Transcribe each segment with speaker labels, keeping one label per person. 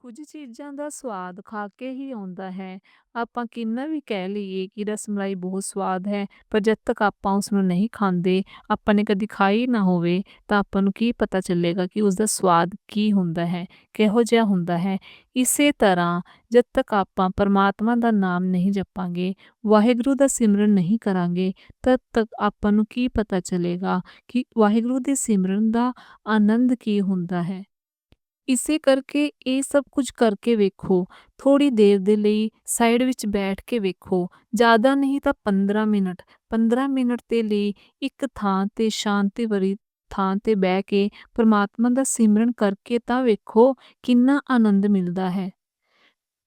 Speaker 1: ਕੁਝ ਚੀਜ਼ਾਂ ਦਾ ਸਵਾਦ ਖਾ ਕੇ ਹੀ ਆਉਂਦਾ ਹੈ। ਆਪਾਂ ਕਿੰਨਾ ਵੀ ਕਹਿ ਲਈਏ ਕਿ ਰਸਮਲਾਈ ਬਹੁਤ ਸਵਾਦ ਹੈ, ਪਰ ਜਦ ਤੱਕ ਆਪਾਂ ਉਸ ਨੂੰ ਨਹੀਂ ਖਾਂਦੇ, ਆਪਾਂ ਨੇ ਕਦੀ ਖਾਈ ਨਾ ਹੋਵੇ, ਤਾਂ ਆਪਾਂ ਨੂੰ ਕੀ ਪਤਾ ਚੱਲੇਗਾ ਕਿ ਉਸ ਦਾ ਸਵਾਦ ਕੀ ਹੁੰਦਾ ਹੈ, ਕਿਹੋ ਜਿਹਾ ਹੁੰਦਾ ਹੈ। ਇਸੇ ਤਰ੍ਹਾਂ ਜਦ ਤੱਕ ਆਪਾਂ ਪਰਮਾਤਮਾ ਦਾ ਨਾਮ ਨਹੀਂ ਜਪਾਂਗੇ, ਵਾਹਿਗੁਰੂ ਦਾ ਸਿਮਰਨ ਨਹੀਂ ਕਰਾਂਗੇ, ਤਦ ਤੱਕ ਆਪਾਂ ਨੂੰ ਕੀ ਪਤਾ ਚੱਲੇਗਾ ਕਿ ਵਾਹਿਗੁਰੂ ਦੇ ਸਿਮਰਨ ਦਾ ਆਨੰਦ ਕੀ ਹੁੰਦਾ ਹੈ। ਇਸੇ ਕਰਕੇ ਇਹ ਸਭ ਕੁਝ ਕਰਕੇ ਵੇਖੋ, ਥੋੜੀ ਦੇਰ ਦੇ ਲਈ ਸਾਈਡ ਵਿੱਚ ਬੈਠ ਕੇ ਵੇਖੋ, ਜ਼ਿਆਦਾ ਨਹੀਂ ਤਾਂ 15 ਮਿੰਟ, 15 ਮਿੰਟ ਦੇ ਲਈ ਇੱਕ ਥਾਂ ਤੇ ਸ਼ਾਂਤੀ ਭਰੀ ਥਾਂ ਤੇ ਬਹਿ ਕੇ ਪਰਮਾਤਮਾ ਦਾ ਸਿਮਰਨ ਕਰਕੇ ਤਾਂ ਵੇਖੋ ਕਿੰਨਾ ਆਨੰਦ ਮਿਲਦਾ ਹੈ।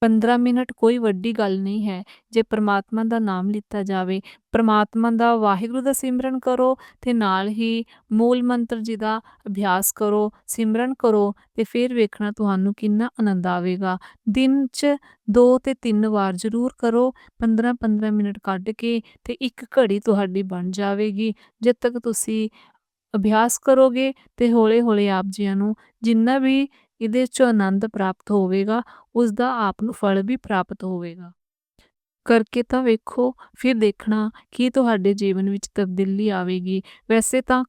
Speaker 1: 15 ਮਿੰਟ ਕੋਈ ਵੱਡੀ ਗੱਲ ਨਹੀਂ ਹੈ ਜੇ ਪਰਮਾਤਮਾ ਦਾ ਨਾਮ ਲਿੱਤਾ ਜਾਵੇ, ਪਰਮਾਤਮਾ ਦਾ ਵਾਹਿਗੁਰੂ ਦਾ ਸਿਮਰਨ ਕਰੋ ਤੇ ਨਾਲ ਹੀ ਮੂਲ ਮੰਤਰ ਜੀ ਦਾ ਅਭਿਆਸ ਕਰੋ, ਸਿਮਰਨ ਕਰੋ ਤੇ ਫਿਰ ਵੇਖਣਾ ਤੁਹਾਨੂੰ ਕਿੰਨਾ ਆਨੰਦ ਆਵੇਗਾ। ਦਿਨ 'ਚ 2 ਤੇ 3 ਵਾਰ ਜ਼ਰੂਰ ਕਰੋ, 15-15 ਮਿੰਟ ਕੱਢ ਕੇ ਤੇ ਇੱਕ ਘੜੀ ਤੁਹਾਡੀ ਬਣ ਜਾਵੇਗੀ। ਜਦ ਤੱਕ ਤੁਸੀਂ ਅਭਿਆਸ ਕਰੋਗੇ ਤੇ ਹੌਲੇ-ਹੌਲੇ ਆਪ ਜੀਆਂ ਨੂੰ ਜਿੰਨਾ ਵੀ ਇਹਦੇ ਚ ਆਨੰਦ ਪ੍ਰਾਪਤ ਹੋਵੇਗਾ, ਉਸ ਦਾ ਆਪ ਨੂੰ ਫਲ ਵੀ ਪ੍ਰਾਪਤ ਹੋਵੇਗਾ। ਕਰਕੇ ਤਾਂ ਵੇਖੋ, ਫਿਰ ਦੇਖਣਾ ਕਿ ਤੁਹਾਡੇ ਜੀਵਨ ਵਿੱਚ ਤਬਦੀਲੀ ਆਵੇਗੀ। ਵੈਸੇ ਤਾਂ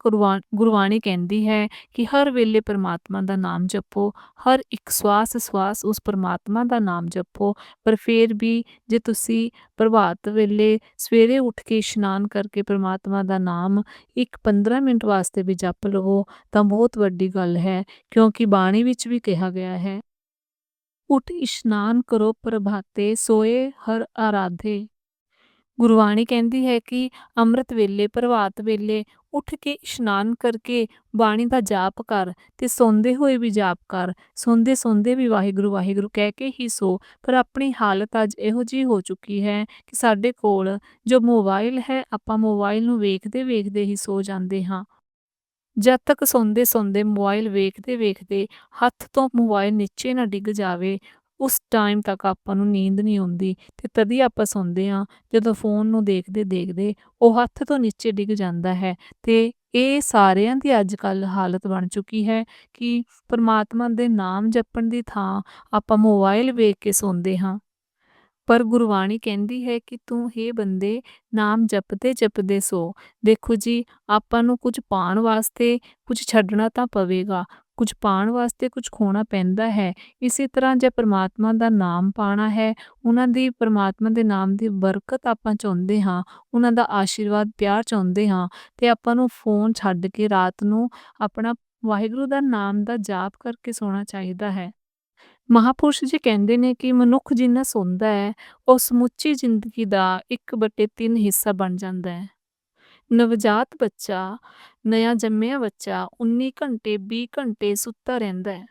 Speaker 1: ਗੁਰਬਾਣੀ ਕਹਿੰਦੀ ਹੈ ਕਿ ਹਰ ਵੇਲੇ ਪਰਮਾਤਮਾ ਦਾ ਨਾਮ ਜਪੋ, ਹਰ ਇੱਕ ਸਵਾਸ ਸਵਾਸ ਉਸ ਪਰਮਾਤਮਾ ਦਾ ਨਾਮ ਜਪੋ, ਪਰ ਫਿਰ ਵੀ ਜੇ ਤੁਸੀਂ ਪ੍ਰਭਾਤ ਵੇਲੇ ਸਵੇਰੇ ਉੱਠ ਕੇ ਇਸ਼ਨਾਨ ਕਰਕੇ ਪਰਮਾਤਮਾ ਦਾ ਨਾਮ ਇੱਕ 15 ਮਿੰਟ ਵਾਸਤੇ ਵੀ ਜਪ ਲਵੋ ਤਾਂ ਬਹੁਤ ਵੱਡੀ ਗੱਲ ਹੈ, ਕਿਉਂਕਿ ਬਾਣੀ ਵਿੱਚ ਵੀ ਕਿਹਾ ਗਿਆ ਹੈ, ਉੱਠ ਇਸ਼ਨਾਨ ਕਰੋ ਪ੍ਰਭਾਤੇ ਸੋਏ ਹਰ ਆਰਾਧੇ। ਗੁਰਬਾਣੀ ਕਹਿੰਦੀ ਹੈ ਕਿ ਅੰਮ੍ਰਿਤ ਵੇਲੇ ਪ੍ਰਭਾਤ ਵੇਲੇ ਉੱਠ ਕੇ ਇਸ਼ਨਾਨ ਕਰਕੇ ਬਾਣੀ ਦਾ ਜਾਪ ਕਰ ਤੇ ਸੌਂਦੇ ਹੋਏ ਵੀ ਜਾਪ ਕਰ, ਸੌਂਦੇ ਸੌਂਦੇ ਵੀ ਵਾਹਿਗੁਰੂ ਵਾਹਿਗੁਰੂ ਕਹਿ ਕੇ ਹੀ ਸੋ। ਪਰ ਆਪਣੀ ਹਾਲਤ ਅੱਜ ਇਹੋ ਜਿਹੀ ਹੋ ਚੁੱਕੀ ਹੈ ਕਿ ਸਾਡੇ ਕੋਲ ਜੋ ਮੋਬਾਈਲ ਹੈ, ਆਪਾਂ ਮੋਬਾਈਲ ਨੂੰ ਵੇਖਦੇ ਵੇਖਦੇ ਹੀ ਸੋ ਜਾਂਦੇ ਹਾਂ। ਜਦ ਤੱਕ ਸੌਂਦੇ ਸੌਂਦੇ ਮੋਬਾਈਲ ਵੇਖਦੇ ਵੇਖਦੇ ਹੱਥ ਤੋਂ ਮੋਬਾਈਲ ਨੀਚੇ ਨਾ ਡਿੱਗ ਜਾਵੇ, ਉਸ ਟਾਈਮ ਤੱਕ ਆਪਾਂ ਨੂੰ ਨੀਂਦ ਨਹੀਂ ਆਉਂਦੀ ਤੇ ਤਦੀ ਆਪਾਂ ਸੌਂਦੇ ਹਾਂ ਜਦੋਂ ਫੋਨ ਨੂੰ ਦੇਖਦੇ ਦੇਖਦੇ ਉਹ ਹੱਥ ਤੋਂ ਨੀਚੇ ਡਿੱਗ ਜਾਂਦਾ ਹੈ। ਤੇ ਇਹ ਸਾਰਿਆਂ ਦੀ ਅੱਜ ਕੱਲ੍ਹ ਹਾਲਤ ਬਣ ਚੁੱਕੀ ਹੈ ਕਿ ਪਰਮਾਤਮਾ ਦੇ ਨਾਮ ਜਪਣ ਦੀ ਥਾਂ ਆਪਾਂ ਮੋਬਾਈਲ ਵੇਖ ਕੇ ਸੌਂਦੇ ਹਾਂ। ਪਰ ਗੁਰਬਾਣੀ ਕਹਿੰਦੀ ਹੈ ਕਿ ਤੂੰ ਹੇ ਬੰਦੇ ਨਾਮ ਜਪਦੇ ਜਪਦੇ ਸੋ। ਦੇਖੋ ਜੀ, ਆਪਾਂ ਨੂੰ ਕੁਝ ਪਾਉਣ ਵਾਸਤੇ ਕੁਝ ਛੱਡਣਾ ਤਾਂ ਪਵੇਗਾ, ਕੁਝ ਪਾਉਣ ਵਾਸਤੇ ਕੁਝ ਖੋਣਾ ਪੈਂਦਾ ਹੈ। ਇਸੇ ਤਰ੍ਹਾਂ ਜੇ ਪ੍ਰਮਾਤਮਾ ਦਾ ਨਾਮ ਪਾਣਾ ਹੈ, ਉਹਨਾਂ ਦੀ ਪਰਮਾਤਮਾ ਦੇ ਨਾਮ ਦੀ ਬਰਕਤ ਆਪਾਂ ਚਾਹੁੰਦੇ ਹਾਂ, ਉਹਨਾਂ ਦਾ ਆਸ਼ੀਰਵਾਦ ਪਿਆਰ ਚਾਹੁੰਦੇ ਹਾਂ ਤੇ ਆਪਾਂ ਨੂੰ ਫੋਨ ਛੱਡ ਕੇ ਰਾਤ ਨੂੰ ਆਪਣਾ ਵਾਹਿਗੁਰੂ ਦਾ ਨਾਮ ਦਾ ਜਾਪ ਕਰਕੇ ਸੌਣਾ ਚਾਹੀਦਾ ਹੈ। ਮਹਾਪੁਰਸ਼ ਜੀ ਕਹਿੰਦੇ ਨੇ ਕਿ ਮਨੁੱਖ ਜਿੰਨਾ ਸੌਂਦਾ ਹੈ, ਉਹ ਸਮੁੱਚੀ ਜ਼ਿੰਦਗੀ ਦਾ 1/3 ਹਿੱਸਾ ਬਣ ਜਾਂਦਾ ਹੈ। ਨਵਜਾਤ ਬੱਚਾ, ਨया ਜੰਮਿਆ ਬੱਚਾ 19 ਘੰਟੇ 20 ਘੰਟੇ ਸੁੱਤਾ ਰਹਿੰਦਾ ਹੈ।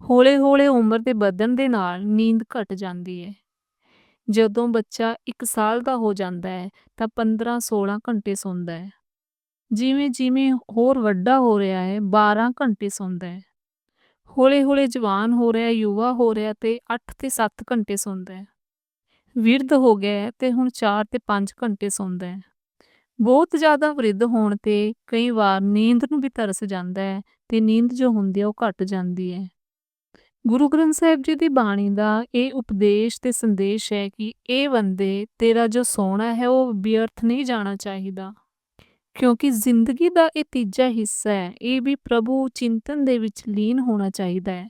Speaker 1: ਹੌਲੇ ਹੌਲੇ ਉਮਰ ਦੇ ਵਧਣ ਦੇ ਨਾਲ ਨੀਂਦ ਘਟ ਜਾਂਦੀ ਹੈ। ਜਦੋਂ ਬੱਚਾ 1 ਸਾਲ ਦਾ ਹੋ ਜਾਂਦਾ ਹੈ ਤਾਂ 15-16 ਘੰਟੇ ਸੌਂਦਾ ਹੈ। ਜਿਵੇਂ ਜਿਵੇਂ ਹੋਰ ਵੱਡਾ ਹੋ ਰਿਹਾ ਹੈ 12 ਘੰਟੇ ਸੌਂਦਾ ਹੈ। ਹੌਲੇ ਹੌਲੇ ਜਵਾਨ ਹੋ ਰਿਹਾ, ਯੁਵਾ ਹੋ ਰਿਹਾ ਤੇ 8 ਤੇ 7 ਘੰਟੇ ਸੌਂਦਾ ਹੈ। ਵਿਰਧ ਹੋ ਗਿਆ ਹੈ ਤੇ ਹੁਣ 4 ਤੇ 5 ਘੰਟੇ ਸੌਂਦਾ ਹੈ। ਬਹੁਤ ਜ਼ਿਆਦਾ ਵਿਰਧ ਹੋਣ ਤੇ ਕਈ ਵਾਰ ਨੀਂਦ ਨੂੰ ਵੀ ਤਰਸ ਜਾਂਦਾ ਹੈ ਤੇ ਨੀਂਦ ਜੋ ਹੁੰਦੀ ਹੈ ਉਹ ਘਟ ਜਾਂਦੀ ਹੈ। ਗੁਰੂ ਗ੍ਰੰਥ ਸਾਹਿਬ ਜੀ ਦੀ ਬਾਣੀ ਦਾ ਇਹ ਉਪਦੇਸ਼ ਤੇ ਸੰਦੇਸ਼ ਹੈ ਕਿ ਇਹ ਬੰਦੇ ਤੇਰਾ ਜੋ ਸੋਣਾ ਹੈ ਉਹ ਵਿਅਰਥ ਨਹੀਂ ਜਾਣਾ ਚਾਹੀਦਾ। ਕਿਉਂਕਿ ਜ਼ਿੰਦਗੀ ਦਾ ਇਹ ਤੀਜਾ ਹਿੱਸਾ ਹੈ, ਇਹ ਵੀ ਪ੍ਰਭੂ ਚਿੰਤਨ ਦੇ ਵਿੱਚ ਲੀਨ ਹੋਣਾ ਚਾਹੀਦਾ ਹੈ।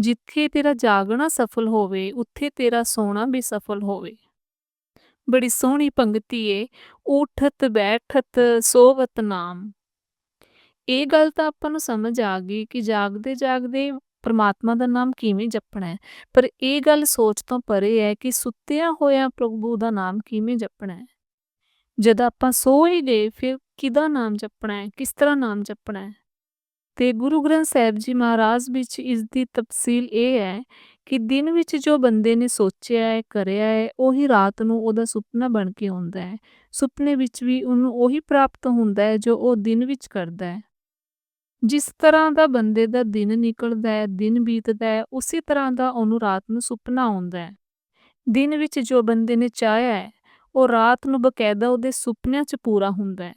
Speaker 1: ਜਿੱਥੇ ਤੇਰਾ ਜਾਗਣਾ ਸਫਲ ਹੋਵੇ, ਉੱਥੇ ਤੇਰਾ ਸੋਣਾ ਵੀ ਸਫਲ ਹੋਵੇ। ਬੜੀ ਸੋਹਣੀ ਪੰਕਤੀ ਏ, ਉਠਤ ਬੈਠਤ ਸੋਵਤ ਨਾਮ। ਇਹ ਗੱਲ ਤਾਂ ਆਪਾਂ ਨੂੰ ਸਮਝ ਆ ਗਈ ਕਿ ਜਾਗਦੇ ਜਾਗਦੇ ਪਰਮਾਤਮਾ ਦਾ ਨਾਮ ਕਿਵੇਂ ਜਪਣਾ ਹੈ, ਪਰ ਇਹ ਗੱਲ ਸੋਚ ਤੋਂ ਪਰੇ ਹੈ ਕਿ ਸੁੱਤਿਆਂ ਹੋਇਆਂ ਪ੍ਰਭੂ ਦਾ ਨਾਮ ਕਿਵੇਂ ਜਪਣਾ ਹੈ। ਜਦ ਆਪਾਂ ਸੋ ਹੀ ਗਏ ਫਿਰ ਕਿਹਦਾ ਨਾਮ ਜਪਣਾ ਹੈ, ਕਿਸ ਤਰ੍ਹਾਂ ਨਾਮ ਜਪਣਾ ਹੈ। ਤੇ ਗੁਰੂ ਗ੍ਰੰਥ ਸਾਹਿਬ ਜੀ ਮਹਾਰਾਜ ਵਿੱਚ ਇਸ ਦੀ ਤਫਸੀਲ ਇਹ ਹੈ ਕਿ ਦਿਨ ਵਿੱਚ ਜੋ ਬੰਦੇ ਨੇ ਸੋਚਿਆ ਹੈ, ਕਰਿਆ ਹੈ, ਉਹੀ ਰਾਤ ਨੂੰ ਉਹਦਾ ਸੁਪਨਾ ਬਣ ਕੇ ਆਉਂਦਾ ਹੈ। ਸੁਪਨੇ ਵਿੱਚ ਵੀ ਉਹਨੂੰ ਉਹੀ ਪ੍ਰਾਪਤ ਹੁੰਦਾ ਹੈ ਜੋ ਉਹ ਦਿਨ ਵਿੱਚ ਕਰਦਾ ਹੈ। ਜਿਸ ਤਰ੍ਹਾਂ ਦਾ ਬੰਦੇ ਦਾ ਦਿਨ ਨਿਕਲਦਾ ਹੈ, ਦਿਨ ਬੀਤਦਾ ਹੈ, ਉਸੇ ਤਰ੍ਹਾਂ ਦਾ ਉਹਨੂੰ ਰਾਤ ਨੂੰ ਸੁਪਨਾ ਆਉਂਦਾ ਹੈ। ਦਿਨ ਵਿੱਚ ਜੋ ਬੰਦੇ ਨੇ ਚਾਹਿਆ ਹੈ, ਉਹ ਰਾਤ ਨੂੰ ਬਕਾਇਦਾ ਉਹਦੇ ਸੁਪਨਿਆਂ 'ਚ ਪੂਰਾ ਹੁੰਦਾ ਹੈ।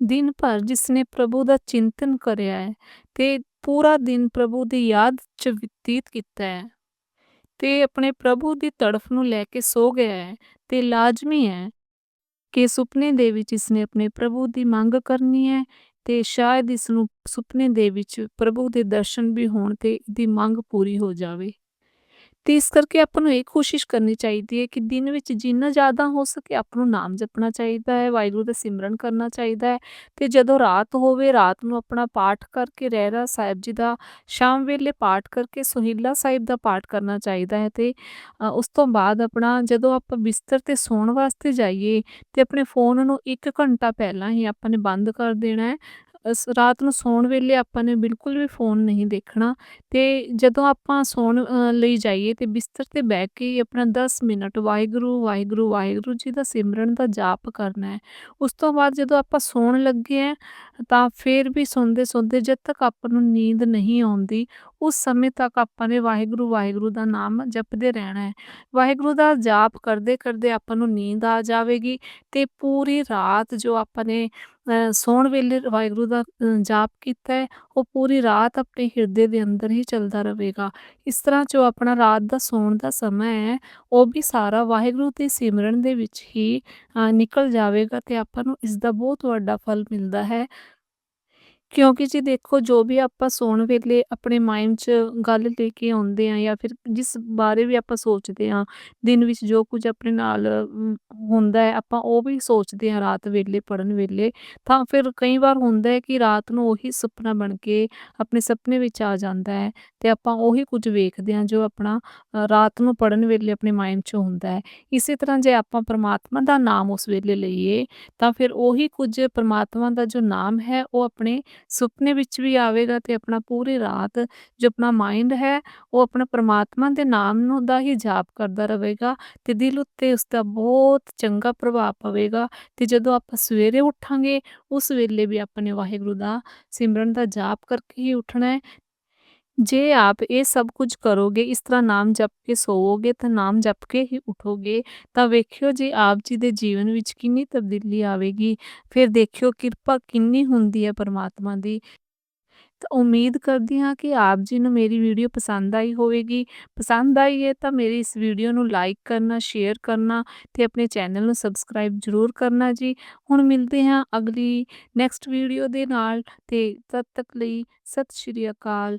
Speaker 1: ਦਿਨ ਭਰ ਜਿਸਨੇ ਪ੍ਰਭੂ ਦਾ ਚਿੰਤਨ ਕਰਿਆ ਹੈ ਤੇ ਪੂਰਾ ਦਿਨ ਪ੍ਰਭੂ ਦੀ ਯਾਦ 'ਚ ਬਤੀਤ ਕੀਤਾ ਹੈ ਤੇ ਆਪਣੇ ਪ੍ਰਭੂ ਦੀ ਤੜਫ ਨੂੰ ਲੈ ਕੇ ਸੋ ਗਿਆ ਹੈ ਤੇ ਲਾਜ਼ਮੀ ਹੈ ਕਿ ਸੁਪਨੇ ਦੇ ਵਿੱਚ ਇਸਨੇ ਆਪਣੇ ਪ੍ਰਭੂ ਦੀ ਮੰਗ ਕਰਨੀ ਹੈ ਤੇ ਸ਼ਾਇਦ ਇਸ ਨੂੰ ਸੁਪਨੇ ਦੇ ਵਿੱਚ ਪ੍ਰਭੂ ਦੇ ਦਰਸ਼ਨ ਵੀ ਹੋਣ ਤੇ ਇਹਦੀ ਮੰਗ ਪੂਰੀ ਹੋ ਜਾਵੇ ਤੇ ਇਸ ਕਰਕੇ ਆਪਾਂ ਨੂੰ ਇਹ ਕੋਸ਼ਿਸ਼ ਕਰਨੀ ਚਾਹੀਦੀ ਹੈ ਕਿ ਦਿਨ ਵਿੱਚ ਜਿੰਨਾ ਜ਼ਿਆਦਾ ਹੋ ਸਕੇ ਆਪ ਨੂੰ ਨਾਮ ਜਪਣਾ ਚਾਹੀਦਾ ਹੈ, ਵਾਹਿਗੁਰੂ ਦਾ ਸਿਮਰਨ ਕਰਨਾ ਚਾਹੀਦਾ ਹੈ ਤੇ ਜਦੋਂ ਰਾਤ ਹੋਵੇ, ਰਾਤ ਨੂੰ ਆਪਣਾ ਪਾਠ ਕਰਕੇ ਰਹਿਰਾ ਸਾਹਿਬ ਜੀ ਦਾ ਸ਼ਾਮ ਵੇਲੇ ਪਾਠ ਕਰਕੇ ਸੁਹੀਲਾ ਸਾਹਿਬ ਦਾ ਪਾਠ ਕਰਨਾ ਚਾਹੀਦਾ ਹੈ ਤੇ ਉਸ ਤੋਂ ਬਾਅਦ ਆਪਣਾ ਜਦੋਂ ਆਪਾਂ ਬਿਸਤਰ ਤੇ ਸੌਣ ਵਾਸਤੇ ਜਾਈਏ ਤੇ ਆਪਣੇ ਫੋਨ ਨੂੰ 1 ਘੰਟਾ ਪਹਿਲਾਂ ਹੀ ਆਪਾਂ ਨੇ ਬੰਦ ਕਰ ਦੇਣਾ ਹੈ। ਰਾਤ ਨੂੰ ਸੌਣ ਵੇਲੇ ਆਪਾਂ ਨੇ ਬਿਲਕੁਲ ਵੀ ਫੋਨ ਨਹੀਂ ਦੇਖਣਾ ਤੇ ਜਦੋਂ ਆਪਾਂ ਸੌਣ ਲਈ ਜਾਈਏ ਤੇ ਬਿਸਤਰ ਤੇ ਬਹਿ ਕੇ ਆਪਣਾ 10 ਮਿੰਟ ਵਾਹਿਗੁਰੂ ਵਾਹਿਗੁਰੂ ਵਾਹਿਗੁਰੂ ਜੀ ਦਾ ਸਿਮਰਨ ਦਾ ਜਾਪ ਕਰਨਾ ਹੈ। ਉਸ ਤੋਂ ਬਾਅਦ ਜਦੋਂ ਆਪਾਂ ਸੌਣ ਲੱਗੇ ਆ ਤਾਂ ਫਿਰ ਵੀ ਸੌਂਦੇ ਸੌਂਦੇ ਜਦ ਤੱਕ ਆਪਾਂ ਨੂੰ ਨੀਂਦ ਨਹੀਂ ਆਉਂਦੀ ਉਸ ਸਮੇਂ ਤੱਕ ਆਪਾਂ ਨੇ ਵਾਹਿਗੁਰੂ ਵਾਹਿਗੁਰੂ ਦਾ ਨਾਮ ਜਪਦੇ ਰਹਿਣਾ ਹੈ। ਵਾਹਿਗੁਰੂ ਦਾ ਜਾਪ ਕਰਦੇ ਕਰਦੇ ਆਪਾਂ ਨੂੰ ਨੀਂਦ ਆ ਜਾਵੇਗੀ ਤੇ ਪੂਰੀ ਰਾਤ ਜੋ ਆਪਾਂ ਨੇ ਸੌਣ ਵੇਲੇ ਵਾਹਿਗੁਰੂ ਦਾ ਜਾਪ ਕੀਤਾ ਹੈ, ਉਹ ਪੂਰੀ ਰਾਤ ਆਪਣੇ ਹਿਰਦੇ ਦੇ ਅੰਦਰ ਹੀ ਚੱਲਦਾ ਰਹੇਗਾ। ਇਸ ਤਰ੍ਹਾਂ ਜੋ ਆਪਣਾ ਰਾਤ ਦਾ ਸੌਣ ਦਾ ਸਮਾਂ ਹੈ, ਉਹ ਵੀ ਸਾਰਾ ਵਾਹਿਗੁਰੂ ਦੇ ਸਿਮਰਨ ਦੇ ਵਿੱਚ ਹੀ ਨਿਕਲ ਜਾਵੇਗਾ ਤੇ ਆਪਾਂ ਨੂੰ ਇਸ ਦਾ ਬਹੁਤ ਵੱਡਾ ਫਲ ਮਿਲਦਾ ਹੈ। ਕਿਉਂਕਿ ਜੀ ਦੇਖੋ, ਜੋ ਵੀ ਆਪਾਂ ਸੌਣ ਵੇਲੇ ਆਪਣੇ ਮਾਇੰਡ 'ਚ ਗੱਲ ਲੈ ਕੇ ਆਉਂਦੇ ਆ ਜਾਂ ਫਿਰ ਜਿਸ ਬਾਰੇ ਵੀ ਆਪਾਂ ਸੋਚਦੇ ਆ ਦਿਨ ਵਿੱਚ ਜੋ ਕੁਝ ਆਪਣੇ ਨਾਲ ਹੁੰਦਾ ਹੈ, ਆਪਾਂ ਉਹ ਵੀ ਸੋਚਦੇ ਆ ਰਾਤ ਵੇਲੇ ਪੜਨ ਵੇਲੇ, ਤਾਂ ਫਿਰ ਕਈ ਵਾਰ ਹੁੰਦਾ ਹੈ ਕਿ ਰਾਤ ਨੂੰ ਉਹੀ ਸੁਪਨਾ ਬਣ ਕੇ ਆਪਣੇ ਸੁਪਨੇ ਵਿੱਚ ਆ ਜਾਂਦਾ ਹੈ ਤੇ ਆਪਾਂ ਉਹੀ ਕੁਝ ਵੇਖਦੇ ਆ ਜੋ ਆਪਣਾ ਰਾਤ ਨੂੰ ਪੜਨ ਵੇਲੇ ਆਪਣੇ ਮਾਇੰਡ 'ਚ ਹੁੰਦਾ ਹੈ। ਇਸੇ ਤਰ੍ਹਾਂ ਜੇ ਆਪਾਂ ਪਰਮਾਤਮਾ ਦਾ ਨਾਮ ਉਸ ਵੇਲੇ ਲਈਏ, ਤਾਂ ਫਿਰ ਉਹੀ ਕੁਝ ਪਰਮਾਤਮਾ ਦਾ ਜੋ ਨਾਮ ਹੈ, ਉਹ ਆਪਣੇ ਸੁਪਨੇ ਵਿੱਚ ਵੀ ਆਵੇਗਾ ਤੇ ਆਪਣਾ ਪੂਰੀ ਰਾਤ ਜੋ ਆਪਣਾ ਮਾਈਂਡ ਹੈ, ਉਹ ਆਪਣਾ ਪ੍ਰਮਾਤਮਾ ਦੇ ਨਾਮ ਨੂੰ ਦਾ ਹੀ ਜਾਪ ਕਰਦਾ ਰਹੇਗਾ ਤੇ ਦਿਲ ਉੱਤੇ ਉਸ ਦਾ ਬਹੁਤ ਚੰਗਾ ਪ੍ਰਭਾਵ ਪਵੇਗਾ ਤੇ ਜਦੋਂ ਆਪਾਂ ਸਵੇਰੇ ਉੱਠਾਂਗੇ, ਉਸ ਵੇਲੇ ਵੀ ਆਪਣੇ ਵਾਹਿਗੁਰੂ ਦਾ ਸਿਮਰਨ ਦਾ ਜਾਪ ਕਰਕੇ ਹੀ ਉੱਠਣਾ ਹੈ ਜੇ ਆਪ ਇਹ ਸਭ ਕੁਝ ਕਰੋਗੇ, ਇਸ ਤਰ੍ਹਾਂ ਨਾਮ ਜਪ ਕੇ ਸੋਵੋਗੇ ਤਾਂ ਨਾਮ ਜਪ ਕੇ ਹੀ ਉਠੋਗੇ। ਤਾਂ ਵੇਖਿਓ ਜੀ ਆਪ ਜੀ ਦੇ ਜੀਵਨ ਵਿੱਚ ਕਿੰਨੀ ਤਬਦੀਲੀ ਆਵੇਗੀ, ਫਿਰ ਦੇਖਿਓ ਕਿਰਪਾ ਕਿੰਨੀ ਹੁੰਦੀ ਹੈ ਪਰਮਾਤਮਾ ਦੀ। ਤਾਂ ਉਮੀਦ ਕਰਦੀ ਹਾਂ ਕਿ ਆਪ ਜੀ ਨੂੰ ਮੇਰੀ ਵੀਡੀਓ ਪਸੰਦ ਆਈ ਹੋਵੇਗੀ। ਪਸੰਦ ਆਈ ਹੈ ਤਾਂ ਮੇਰੀ ਇਸ ਵੀਡੀਓ ਨੂੰ ਲਾਈਕ ਕਰਨਾ, ਸ਼ੇਅਰ ਕਰਨਾ ਤੇ ਆਪਣੇ ਚੈਨਲ ਨੂੰ ਸਬਸਕ੍ਰਾਈਬ ਜ਼ਰੂਰ ਕਰਨਾ ਜੀ। ਹੁਣ ਮਿਲਦੇ ਹਾਂ ਅਗਲੀ ਨੈਕਸਟ ਵੀਡੀਓ ਦੇ ਨਾਲ ਤੇ ਤਦ ਤੱਕ ਲਈ ਸਤਿ ਸ਼੍ਰੀ ਅਕਾਲ।